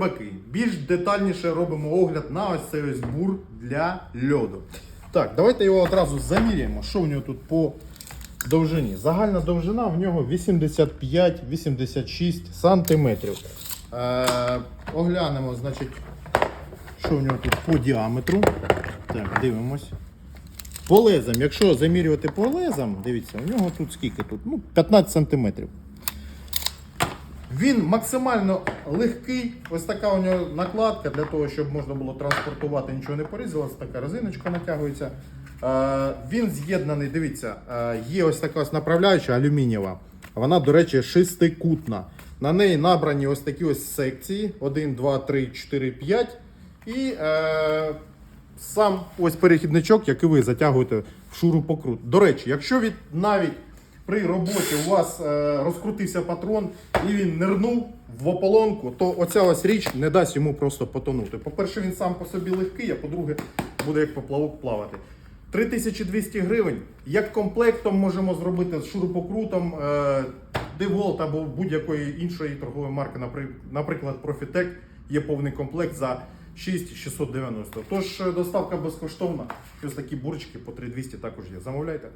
рибаки, більш детальніше робимо огляд на ось цей ось бур для льоду. Так, давайте його одразу заміряємо, що в нього тут по довжині. Загальна довжина в нього 85-86 сантиметрів. Е, оглянемо, значить, що в нього тут по діаметру. Так, дивимось. По лезам, якщо замірювати по лезам, дивіться, у нього тут скільки тут? Ну, 15 сантиметрів. Він максимально легкий. Ось така у нього накладка для того, щоб можна було транспортувати, нічого не порізалося. Така резиночка натягується. Е, він з'єднаний, дивіться, е, є ось така ось направляюча алюмінієва. Вона, до речі, шестикутна. На неї набрані ось такі ось секції: 1, 2, 3, 4, 5. І е, сам ось перехідничок, який ви затягуєте в шурупокрут. До речі, якщо від навіть при роботі у вас е, розкрутився патрон і він нирнув в ополонку, то оця ось річ не дасть йому просто потонути. По-перше, він сам по собі легкий, а по-друге, буде як поплавок плавати. 3200 гривень. Як комплектом можемо зробити з шурупокрутом DeWalt або будь-якої іншої торгової марки, наприклад, Profitec, є повний комплект за 6690. Тож е, доставка безкоштовна. Ось такі бурчики по 3200 також є. Замовляйте.